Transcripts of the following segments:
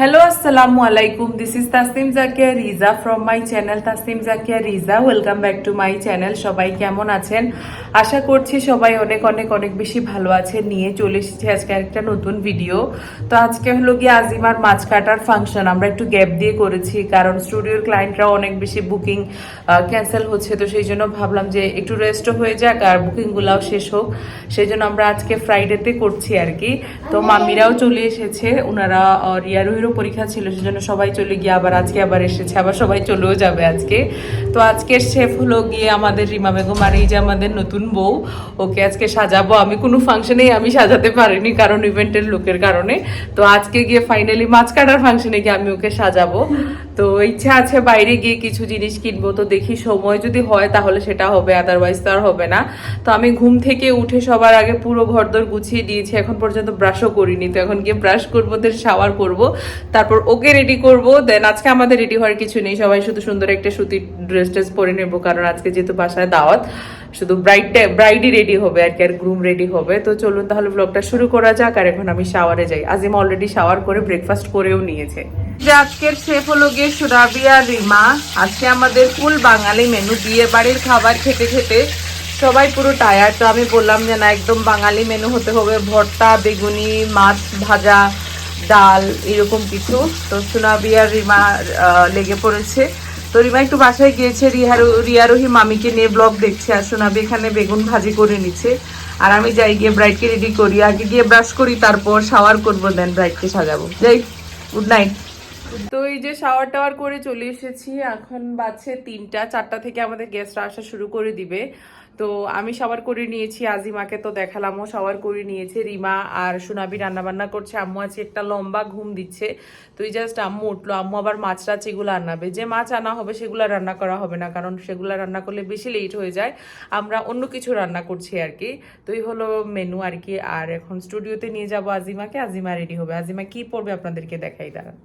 Hello, Assalamu alaikum. This is Tasnim Zakia Riza from my channel Tasnim Zakia Riza. Welcome back to my channel. সবাই কেমন আছেন? আশা করছি সবাই অনেক অনেক অনেক বেশি ভালো আছেন। নিয়ে চলে এসেছি আজকে একটা নতুন ভিডিও তো আজকে হলো গিয়ে আজিমার মাছ কাটার ফাংশন আমরা একটু গ্যাপ দিয়ে করেছি কারণ স্টুডিওর ক্লায়েন্টরাও অনেক বেশি বুকিং ক্যান্সেল হচ্ছে। তো সেই জন্য ভাবলাম যে একটু রেস্টও হয়ে যাক আর বুকিংগুলাও শেষ হোক। সেই জন্য আমরা আজকে ফ্রাইডেতে করছি আর কি। তো মামিরাও চলে এসেছে। ওনারা রিয়া রুহিরও পরীক্ষা ছিল, সেজন্য সবাই চলে গিয়ে আবার আজকে আবার এসেছে, আবার সবাই চলেও যাবে আজকে। তো আজকের শেফ হলো গিয়ে আমাদের রিমা বেগম আর এই যে আমাদের নতুন বউ, ওকে আজকে সাজাবো। আমি কোনো ফাংশনেই আমি সাজাতে পারিনি কারণ ইভেন্টের লোকের কারণে। তো আজকে গিয়ে ফাইনালি মাছ কাটার ফাংশনে গিয়ে আমি ওকে সাজাবো। তো ইচ্ছা আছে বাইরে গিয়ে কিছু জিনিস কিনবো। তো দেখি সময় যদি হয় তাহলে সেটা হবে আদারওয়াইজ তো আর হবে না। তো আমি ঘুম থেকে উঠে সবার আগে পুরো ঘরদোর গুছিয়ে দিয়েছি। এখন পর্যন্ত ব্রাশও করিনি। তো এখন গিয়ে ব্রাশ করব দেন শাওয়ার করব। তারপর ওকে রেডি করব। দেন আজকে আমাদের রেডি হওয়ার কিছু নেই। সবাই শুধু সুন্দর একটা সুতির ড্রেস ট্রেস পরে নেব, কারণ আজকে যেহেতু বাসায় দাওয়াত, শুধু ব্রাইডটা ব্রাইডই রেডি হবে আর কি, আর গ্রুম রেডি হবে। তো চলুন তাহলে ব্লগটা শুরু করা যাক, আর এখন আমি শাওয়ারে যাই। আজিম অলরেডি শাওয়ার করে ব্রেকফাস্ট করেও নিয়েছে। যে আজকের শেফ হলো গিয়ে সুরাবিয়া রিমা। আজকে আমাদের ফুল বাঙালি মেনু বিয়ে বাড়ির খাবার খেতে খেতে সবাই পুরো টায়ার তো আমি বললাম যে না, একদম বাঙালি মেনু হতে হবে। ভর্তা, বেগুনি, মাছ ভাজা ডাল, এরকম কিছু। তো সোনাবি আর রিমা লেগে পড়েছে। তো রিমা একটু বাসায় গিয়েছে। রিহারু রিয়ারোহি মামিকে নিয়ে ব্লগ দেখছে আর সোনাবি এখানে বেগুন ভাজি করে নিচ্ছে। আর আমি যাই গিয়ে ব্রাইডকে রেডি করি। আগে গিয়ে ব্রাশ করি, তারপর শাওয়ার করব দেন ব্রাইডকে সাজাবো। যাই গুড নাইট তো এই যে শাওয়ার টাওয়ার করে চলে এসেছি। এখন বাজছে তিনটা, চারটা থেকে আমাদের গেস্টরা আসা শুরু করে দিবে। তো আমি শাওয়ার করে নিয়েছি, আজিমাকে তো দেখালাম, ও শাওয়ার করে নিয়েছে। রিমা আর সোনাবি রান্না বান্না করছে। আম্মু আছে, একটা লম্বা ঘুম দিচ্ছে। তুই জাস্ট আম্মু উঠল। আম্মু আবার মাছ টাছ এগুলো আনাবে। যে মাছ আনা হবে, সেগুলো রান্না করা হবে না, কারণ সেগুলো রান্না করলে বেশি লেট হয়ে যায়। আমরা অন্য কিছু রান্না করছি আর কি। তো এই হলো মেনু আর কি। আর এখন স্টুডিওতে নিয়ে যাব আজিমাকে। আজিমা রেডি হবে। আজিমা কি পড়বে আপনাদেরকে দেখাই, দাঁড়ান।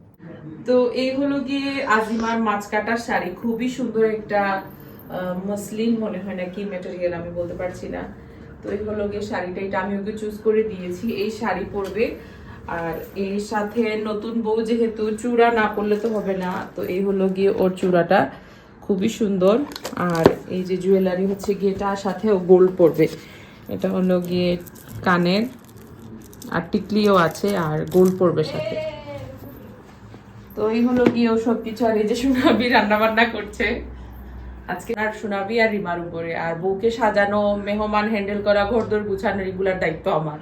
তো এই হলো গিয়ে আজিমার মাছ কাটার শাড়ি। খুবই সুন্দর একটা মসলিন মনে হয় না কি ম্যাটেরিয়াল আমি বলতে পারছি না। তো এই হলো গিয়ে শাড়িটা, এটা আমি ওকে চুজ করে দিয়েছি। এই শাড়ি পরবে। আর এর সাথে নতুন বউ যেহেতু, চূড়া না পরলে তো হবে না। তো এই হলো গিয়ে ওর চূড়াটা। খুবই সুন্দর। আর এই যে জুয়েলারি হচ্ছে গিয়ে এটার সাথে ও গোল্ড পরবে। এটা হলো গিয়ে কানের, আর টিকলিও আছে, আর গোল্ড পরবে সাথে। তো এই হলো গিয়ে ও সবকিছু, আর এই যে সোনাবি রান্না বান্না করছে। আজকে আর সোনাবি আর রিমার উপরে, আর বউকে সাজানো, মেহমান হ্যান্ডেল করা, ঘরদোর গুছানো রেগুলার দায়িত্ব আমার।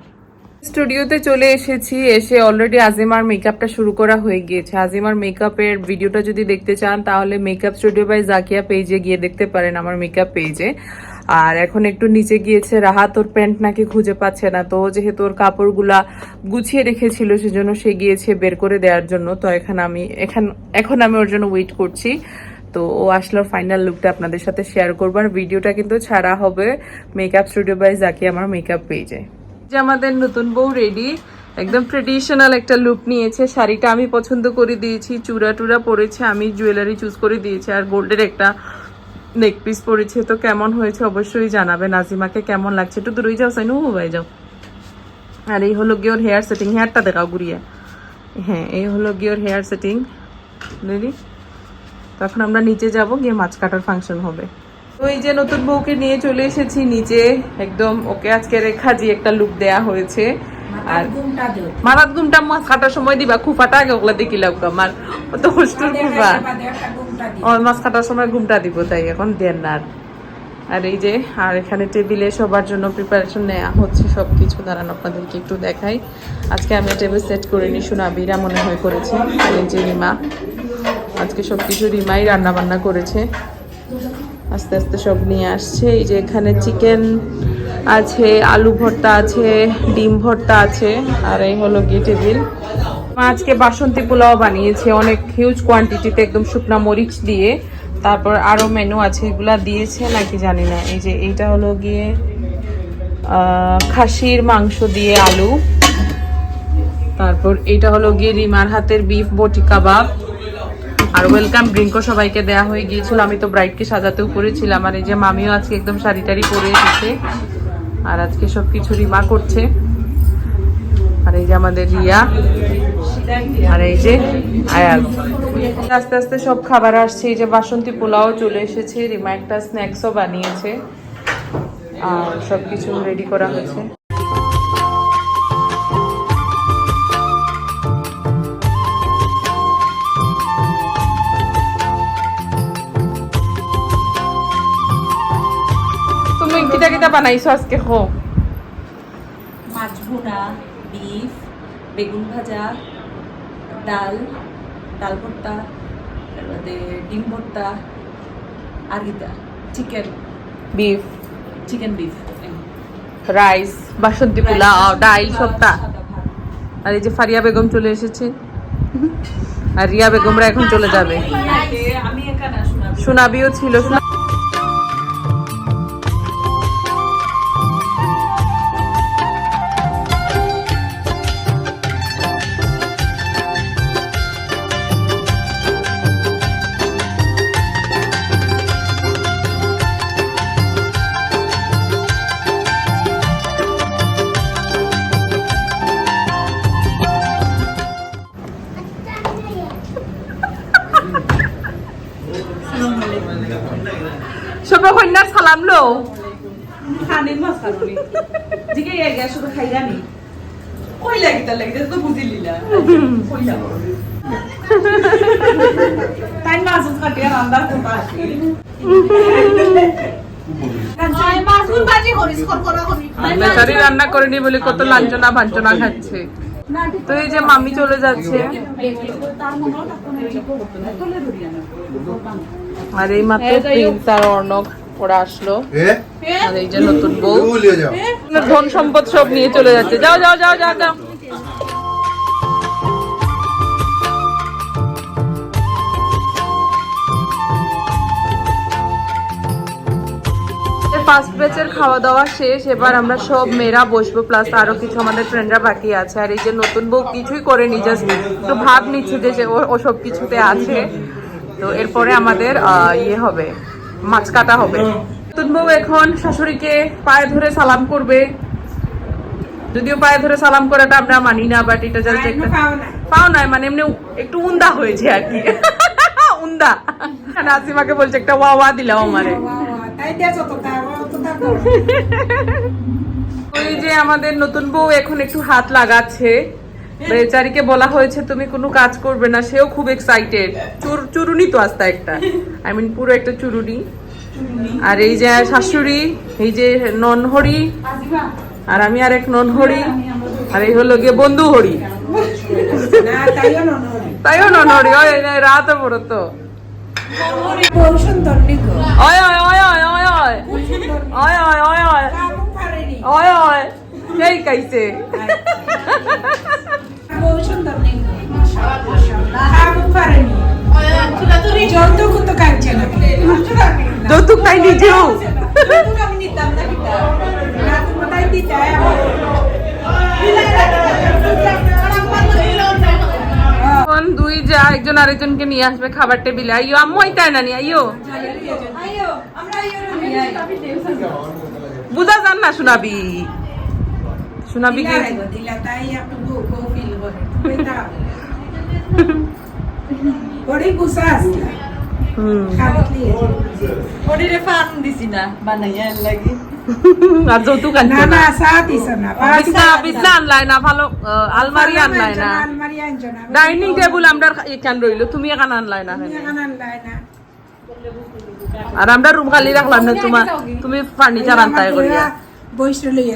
স্টুডিওতে চলে এসেছি, এসে অলরেডি আজিমার মেকআপটা শুরু করা হয়ে গিয়েছে। আজিমার মেকআপের ভিডিওটা যদি দেখতে চান, তাহলে মেকআপ স্টুডিও বাই জাকিয়া পেজে গিয়ে দেখতে পারেন আমার মেকআপ পেজে আর এখন একটু নিচে গিয়েছে রাহাত ওর প্যান্ট নাকি খুঁজে পাচ্ছে না? তো যেহেতু ওর কাপড়গুলা গুছিয়ে রেখেছিল, সেজন্য সে গিয়েছে বের করে দেওয়ার জন্য। তো এখন আমি, এখন এখন আমি ওর জন্য ওয়েট করছি। তো ও আসলো ফাইনাল লুকটা আপনাদের সাথে শেয়ার করব। আর ভিডিওটা কিন্তু ছাড়া হবে মেকআপ স্টুডিও বাই জাকি আমার মেকআপ পেজে যে আমাদের নতুন বউ রেডি একদম ট্রেডিশনাল একটা লুক নিয়েছে। শাড়িটা আমি পছন্দ করে দিয়েছি, চূড়া টুরা পরেছে, আমি জুয়েলারি চুজ করে দিয়েছি, আর গোল্ডের একটা নেক পিস পরেছে। তো কেমন হয়েছে অবশ্যই জানাবে। নাজিমাকে কেমন লাগছে? একটু দূরেই যাও, সাইনু ভাই যাও। আর এই হলো গিয়ে হেয়ার সেটিং হেয়ারটা দেখাও ঘুরিয়ে। হ্যাঁ এই হলো গিয়ে হেয়ার সেটিং রেডি তখন আমরা নিচে যাব, গিয়ে মাছ কাটার ফাংশন হবে। এই যে নতুন বউকে নিয়ে চলে এসেছি নিচে একদম ওকে আজকে রেখাজি একটা লুক দেয়া হয়েছে। আর মারাত গুমটা মাছ কাটার সময় দিবা খুফাটা আগে ওগুলা দেখি লাগবে আমার। ও তো হোস্টেল খুফা ও মাছ কাটার সময় ঘুমটা দিব তাই এখন দেন না আর। আর এই যে আর এখানে টেবিলে সবার জন্য প্রিপারেশন নেওয়া হচ্ছে সব কিছু দাঁড়ান আপনাদেরকে একটু দেখাই। আজকে আমি টেবিল সেট করে নি সোনাবিরা মনে হয় করেছে এই যে রিমা। আজকে সব কিছু রিমাই রান্না বান্না করেছে। আস্তে আস্তে সব নিয়ে আসছে। এই যে এখানে চিকেন আছে, আলু ভর্তা আছে, ডিম ভর্তা আছে, আর এই হলো গিয়ে টেবিল মা আজকে বাসন্তী পোলাও বানিয়েছে, অনেক হিউজ কোয়ান্টিটিতে একদম শুকনা মরিচ দিয়ে। তারপর আরও মেনু আছে, এগুলা দিয়েছে নাকি জানি না। এই যে এইটা হলো গিয়ে খাসির মাংস দিয়ে আলু। তারপর এটা হলো গিয়ে রিমার হাতের বিফ বটি কাবাব। আর ওয়েলকাম ড্রিঙ্কও সবাইকে দেয়া হয়ে গিয়েছিল। আমি তো ব্রাইডকে সাজাতেও করেছিলাম। আর এই যে মামিও আজকে একদম শাড়ি টাড়ি পরে এসেছে। আর আজকে সব কিছু রিমা করছে। আর এই যে আমাদের রিয়া। আর এই যে আয়াল আস্তে আস্তে সব খাবার আসছে। এই যে বাসন্তী পোলাও চলে এসেছে। রিমা একটা স্ন্যাক্সও বানিয়েছে। আর সবকিছু রেডি করা হয়েছে। কিটা বানাইছো আজকে খো মাছ ভুনা বিফ বেগুন ভাজা ডাল ডাল ভর্তা তারপরে ডিম ভর্তা chicken. Beef. Chicken beef rice বাসন্তী পোলাও ডাইল সবটা। আর এই যে ফারিয়া বেগম চলে এসেছে। আর রিয়া বেগমরা এখন চলে যাবে। সোনাবিও ছিল বেচারি রান্না করেনি বলে কত লাঞ্ছনা ভাঞ্চনা খাচ্ছে। তো এই যে মামি চলে যাচ্ছে। আর এই মাত্র প্রিন্স আর অর্ণব। ওরা আসলো. এই যে নতুন বউ। ধন সম্পদ সব নিয়ে চলে যাচ্ছে। যাও যাও যাও যাও যাও। ফার্স্ট ব্যাচের খাওয়া দাওয়া শেষ এবার আমরা সব মেয়েরা বসবো প্লাস আরও কিছু আমাদের ফ্রেন্ডরা বাকি আছে। আর এই যে নতুন বউ কিছুই করেনি জাস্ট তো ভাব নিচ্ছে যে ও- ও সব কিছুতে আছে। তো এরপরে আমাদের আহ, ইয়ে হবে। মাছ কাটা হবে। নতুন বউ এখন শাশুড়িকে পায়ে ধরে সালাম করবে। যদিও পায়ে ধরে সালাম করাটা আমরা মানি না বাট এটা জাস্ট একটা পাও নাই। মানে এমনি একটু উন্দা হয়েছে আর কি। উন্দা। নাসিমাকে বলছে একটা ওয়া ওয়া দিলাম আমারে। ওই যে আমাদের নতুন বউ এখন একটু হাত লাগাচ্ছে। বেচারিকে বলা হয়েছে তুমি কোনো কাজ করবে না সেও খুব এক্সাইটেড চুরুনি তো আস্তা একটা আই মিন পুরো একটা চুরুনি আর এই যে শাশুড়ি এই যে ননহরি আর আমি আর এক ননহরি আর এই হলো গিয়ে বন্ধু হরি তাইও ননহরি ওই রাত বড় তো ওয় ওয় ওয় ওয় ওয় ওয় ওয় ওয় ওয় ওয় ওয় সেই খাইছে যৌতুক নাই নিজেও। দুই যা একজন আরেকজনকে নিয়ে আসবে খাবার টেবিলে আইও আম্মু তাই না নিয়ে আইও বুঝা যান না শোনাবি শোনাবি কি দিলা তাই একটু বউ বউ ফিল করে বড়ি গুসা আসলা হুম। খাবার দিয়ে ওডিরে ফান দিছি না বানাইয়া লাগি আর যৌতুক আনছে না না না সা দিছ না বিছনা বিছনা আনলাই না ভালো আহ, আলমারি আনলাই না আলমারি আনছো না ডাইনিং টেবিল আমরা এখান রইল তুমি এখান আনলাই না এখানে আনলাই না আর আমরা রুম খালি রাখলাম না তোমার তুমি ফার্নিচার আনতাই করিয়া বইসে লইয়া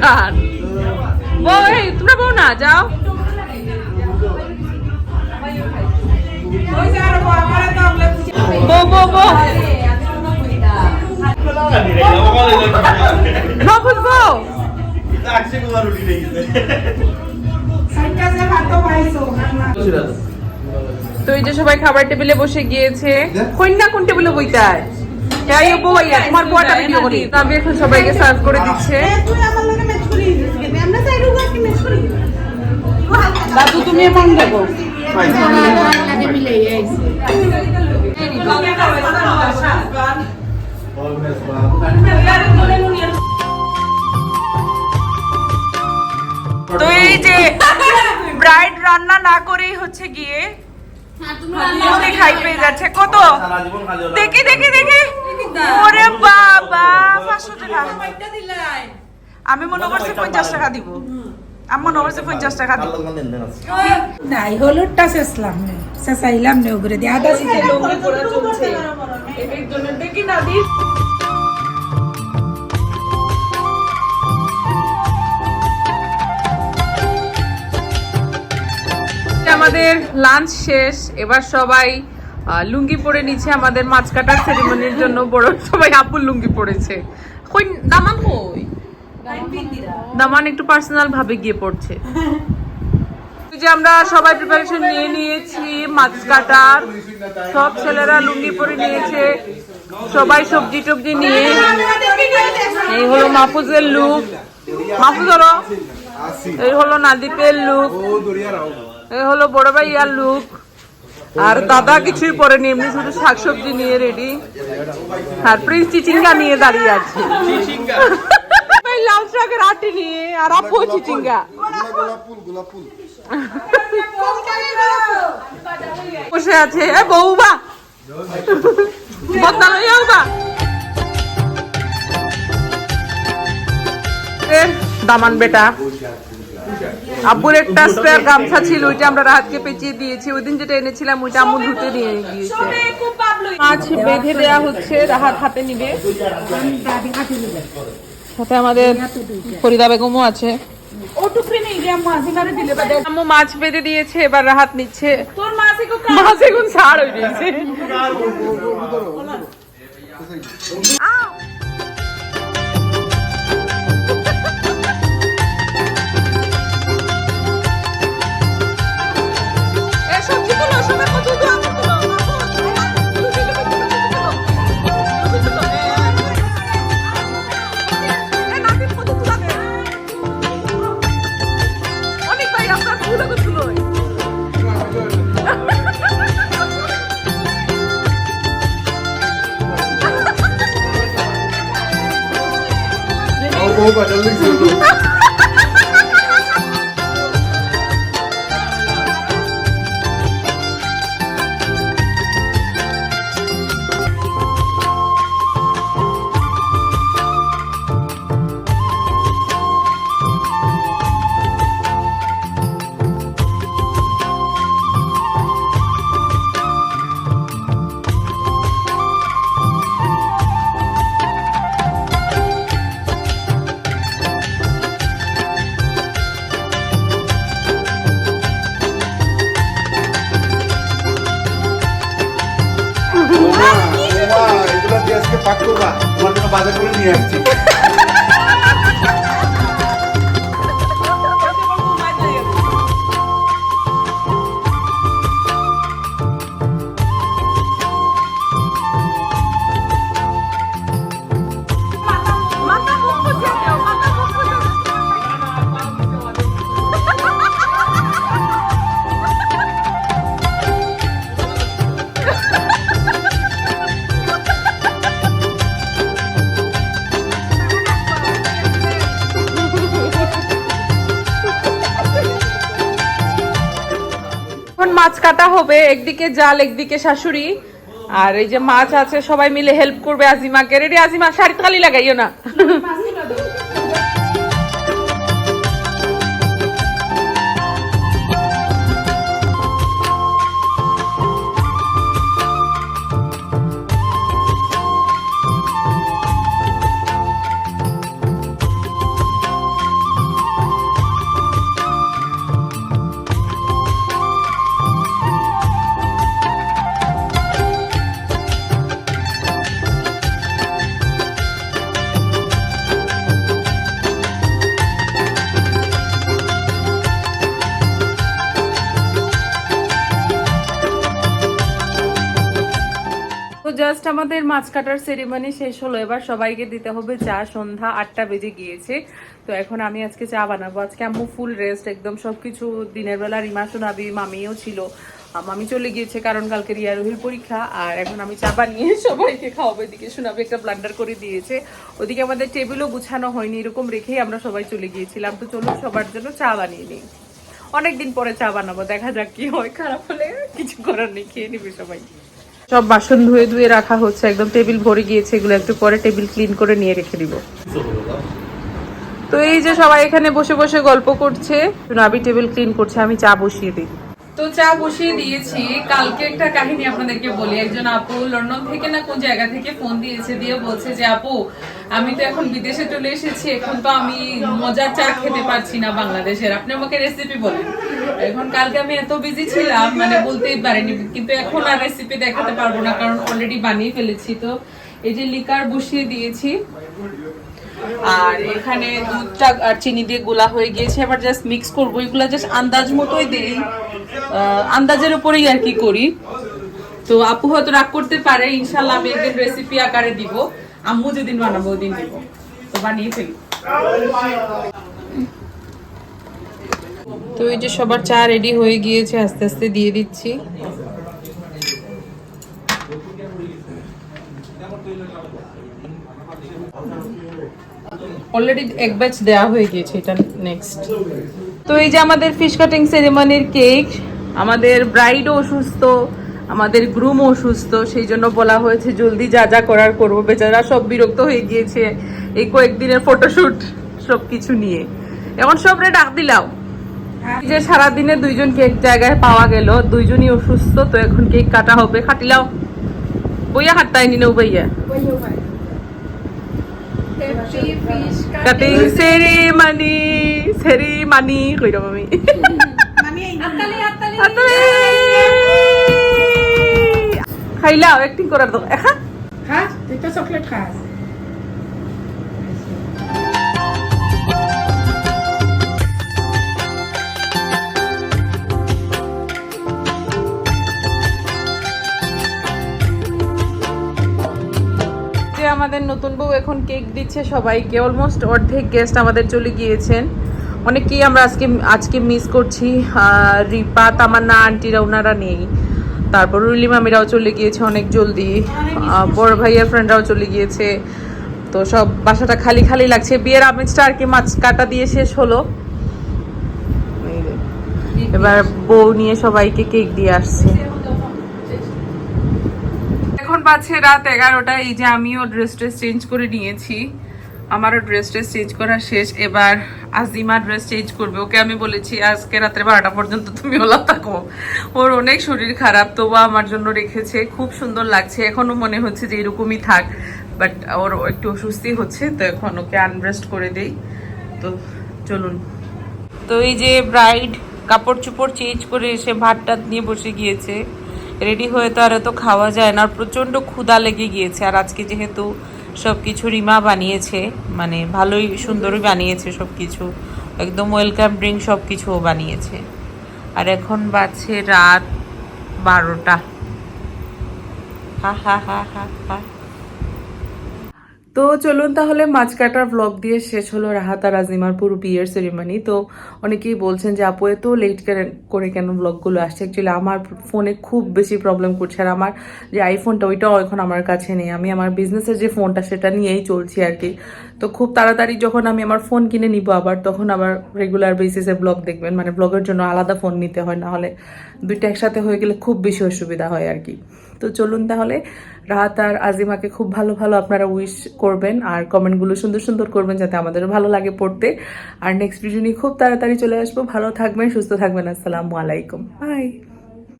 গান। বউ এই তোমরা বউ না যাও। তো বউ বউ। বউ। বউ এই যে সবাই খাবার টেবিলে বসে গিয়েছে। কন্যা কোন টেবিলে বইতায়? যাই হোক বইয়া তোমার বউটা ভিডিও করি আমি এখন সবাইকে সার্ভ করে দিচ্ছে। তুই আমার লগে ম্যাচ করি আমরা চাই রুগা কি ম্যাচ করি। দাদু তুমি এমন দেবো তো এই যে ব্রাইড রান্না না করেই হচ্ছে গিয়ে খাই পেয়ে যাচ্ছে। কত? দেখি দেখি দেখি। ওরে বাবা পাঁচশো টাকা আমি মনে করছি পঞ্চাশ টাকা দিব। আমি মনে করছি পঞ্চাশ টাকা দিব। নাই হলুদটা শেষলাম নে শেষাইলাম নে ওগুলো দিয়ে। আদা সিজে দেখি না দি। আমাদের লাঞ্চ শেষ এবার সবাই লুঙ্গি পরে নিচ্ছে আমাদের মাছ কাটার সেরিমনির জন্য, বড় সবাই আপুর লুঙ্গি পরেছে। কই, দামান কই? দামান একটু পার্সোনাল ভাবে গিয়ে পড়ছে। যে আমরা সবাই প্রিপারেশন নিয়ে নিয়েছি, মাছ কাটার। সব ছেলেরা লুঙ্গি পরে নিয়েছে। সবাই সবজি টবজি নিয়ে এই হলো মাহফুজের লুক মাহফুজ হলো এই হলো নাদিপের লুক এই হলো বড় ভাইয়ার লুক আর দাদা কিছুই পরেনি এমনি শুধু শাকসবজি নিয়ে রেডি আর প্রিন্স চিচিঙ্গা নিয়ে দাঁড়িয়ে আছে। লাল শাকের আটি নিয়ে আর আপু চিচিঙ্গা। বসে আছে। এ বউবা। বদনা লইয়া বা দামান বেটা। আব্বুর একটা স্পেয়ার গামছা ছিল ওইটা আমরা রাহাতকে পেঁচিয়ে দিয়েছি ওই দিন যেটা এনেছিলাম ওইটা আম্মু ধুতে নিয়ে গিয়েছে মাছ বেঁধে দেয়া হচ্ছে রাহাত হাতে নিবে সাথে আমাদের ফরিদা বেগমও আছে আম্মু মাছ বেঁধে দিয়েছে এবার রাহাত নিচ্ছে মাছ এখন ছাড় হয়ে গেছে এগুলো তোমার জন্য বাজার করে নিয়ে আসছি। মাছ কাটা হবে, একদিকে জাল, একদিকে শাশুড়ি। আর এই যে মাছ আছে, সবাই মিলে হেল্প করবে আজিমাকে। রেডি আজিমা? শাড়ি খালি লাগাইও না। আমাদের মাছ কাটার সেরিমনি শেষ হলো। এবার সবাইকে দিতে হবে চা। সন্ধ্যা আটটা বেজে গিয়েছে। তো এখন আমি আজকে চা বানাবো। আজকে আম্মু ফুল রেস্ট একদম সবকিছু দিনের বেলা রিমা সোনাবি মামিও ছিল। মামি চলে গিয়েছে কারণ কালকে রিয়া পরীক্ষা। আর এখন আমি চা বানিয়ে সবাইকে খাওয়াবো। এদিকে সোনাবি একটা ব্লান্ডার করে দিয়েছে। ওদিকে আমাদের টেবিলও গুছানো হয়নি, এরকম রেখেই আমরা সবাই চলে গিয়েছিলাম। তো চলুন সবার জন্য চা বানিয়ে নিই। অনেকদিন পরে চা বানাবো, দেখা যাক কি হয়। খারাপ হলে কিছু করার নেই, খেয়ে নিবে সবাই। সব বাসন ধুয়ে ধুয়ে রাখা হচ্ছে, একদম টেবিল ভরে গিয়েছে, এগুলো একটু পরে টেবিল ক্লিন করে নিয়ে রেখে দিব। তো এই যে সবাই এখানে বসে বসে গল্প করছে নাবি টেবিল ক্লিন করছে, আমি চা বসিয়ে দিই। তো চা বসিয়ে দিয়েছি। কালকে একটা কাহিনী আপনাদেরকে বলি। একজন আপু লন্ডন থেকে না কোন জায়গা থেকে ফোন দিয়েছে, দিয়ে বলছে যে, আপু, আমি তো এখন বিদেশে চলে এসেছি, এখন তো আমি মজার চা খেতে পারছি না বাংলাদেশের। আপনি আমাকে রেসিপি বলেন। এখন কালকে আমি এত বিজি ছিলাম মানে বলতেই পারিনি, কিন্তু এখন আর রেসিপি দেখাতে পারব না, কারণ অলরেডি বানিয়ে ফেলেছি। তো এই যে লিকার বসিয়ে দিয়েছি, আর এখানে দুধটা আর চিনি দিয়ে গোলা হয়ে গিয়েছে, এবার জাস্ট মিক্স করব। এগুলা জাস্ট আন্দাজ মতোই দেই আন্দাজের উপরেই আর কি করি। তো আপু হয়তো রাগ করতে পারে ইনশাল্লাহ আমি একদিন রেসিপি আকারে দিব, আম্মু যেদিন বানাবো ওদিন দিব। তো বানিয়ে ফেলি। তো এই যে সবার চা রেডি হয়ে গিয়েছে, আস্তে আস্তে দিয়ে দিচ্ছি। অলরেডি এক ব্যাচ দেওয়া হয়ে গিয়েছে এটা নেক্সট তো এই যে আমাদের ফিশ কাটিং সেরেমনির কেক আমাদের ব্রাইড অসুস্থ, আমাদের গ্রুম অসুস্থ, সেই জন্য বলা হয়েছে জলদি যা যা করার করব। বেচারা সব বিরক্ত হয়ে গিয়েছে এই কয়েকদিনের ফটোশ্যুট সব কিছু নিয়ে। এখন সব রে ডাক এই যে সারাদিনে দুইজন কেক জায়গায় পাওয়া গেল দুইজনই অসুস্থ তো এখন কেক কাটা হবে। খাটিলাও। বইয়া খাটতাই নি নৌ বইয়া কাটিং সেরিমানি সেরিমানি কইরাম আমি। খাইলাও অ্যাক্টিং করার তো এখা হ্যাঁ তুই তো চকলেট খাস আমাদের নতুন বউ এখন কেক দিচ্ছে সবাইকে অলমোস্ট অর্ধেক গেস্ট আমাদের চলে গিয়েছেন। অনেকেই আমরা আজকে আজকে মিস করছি রিপা তামান্না আন্টিরা ওনারা নেই। তারপর রুলি মামিরাও চলে গিয়েছে অনেক জলদি বড় ভাইয়ের ফ্রেন্ডরাও চলে গিয়েছে। তো সব বাসাটা খালি খালি লাগছে। বিয়ের আমেজটা আর কি মাছ কাটা দিয়ে শেষ হলো। এবার বউ নিয়ে সবাইকে কেক দিয়ে আসছে। বাজছে রাত এগারোটা এই যে আমিও ড্রেস ট্রেস চেঞ্জ করে নিয়েছি। আমারও ড্রেস ট্রেস চেঞ্জ করা শেষ। এবার আজিমা ড্রেস চেঞ্জ করবে। ওকে আমি বলেছি, আজকে রাত্রে বারোটা পর্যন্ত তুমি ওলা থাকো। ওর অনেক শরীর খারাপ তবু আমার জন্য রেখেছে। খুব সুন্দর লাগছে। এখনও মনে হচ্ছে যে এরকমই থাক। বাট ওর একটু অসুস্থি হচ্ছে, তো এখন ওকে আনরেস্ট করে দেই। তো চলুন। তো এই যে ব্রাইড কাপড় চোপড় চেঞ্জ করে এসে ভাত টাত নিয়ে বসে গিয়েছে। রেডি হয়ে তো আর এত খাওয়া যায় না, আর প্রচণ্ড ক্ষুদা লেগে গিয়েছে। আর আজকে যেহেতু সব কিছু রিমা বানিয়েছে মানে ভালোই সুন্দরই বানিয়েছে সব কিছু একদম ওয়েলকাম ড্রিঙ্ক সব কিছুও বানিয়েছে। আর এখন বাজছে রাত বারোটা। হা হা হা হা হা। তো চলুন তাহলে মাছ কাটার ব্লগ দিয়ে শেষ হলো রাহাত আর আজিমার পুরো বিয়ের সেরিমনি তো অনেকেই বলছেন যে, আপু, এত লেট করে কেন ব্লগগুলো আসছে? অ্যাকচুয়ালি আমার ফোনে খুব বেশি প্রবলেম করছে। আর আমার যে আইফোনটা ওইটাও এখন আমার কাছে নেই। আমি আমার বিজনেসের যে ফোনটা সেটা নিয়েই চলছি আর কি। তো খুব তাড়াতাড়ি যখন আমি আমার ফোন কিনে নিব আবার, তখন আবার রেগুলার বেসিসে ব্লগ দেখবেন। মানে ব্লগের জন্য আলাদা ফোন নিতে হয়। না হলে দুইটা একসাথে হয়ে গেলে খুব বেশি অসুবিধা হয় আর কি। তো চলুন তাহলে রাহাত আর আজিমাকে খুব ভালো ভালো আপনারা উইশ করবেন আর কমেন্টগুলো সুন্দর সুন্দর করবেন যাতে আমাদেরও ভালো লাগে পড়তে। আর নেক্সট ভিডিও নিয়ে খুব তাড়াতাড়ি চলে আসব। ভালো থাকবেন, সুস্থ থাকবেন। আসসালামু আলাইকুম। বাই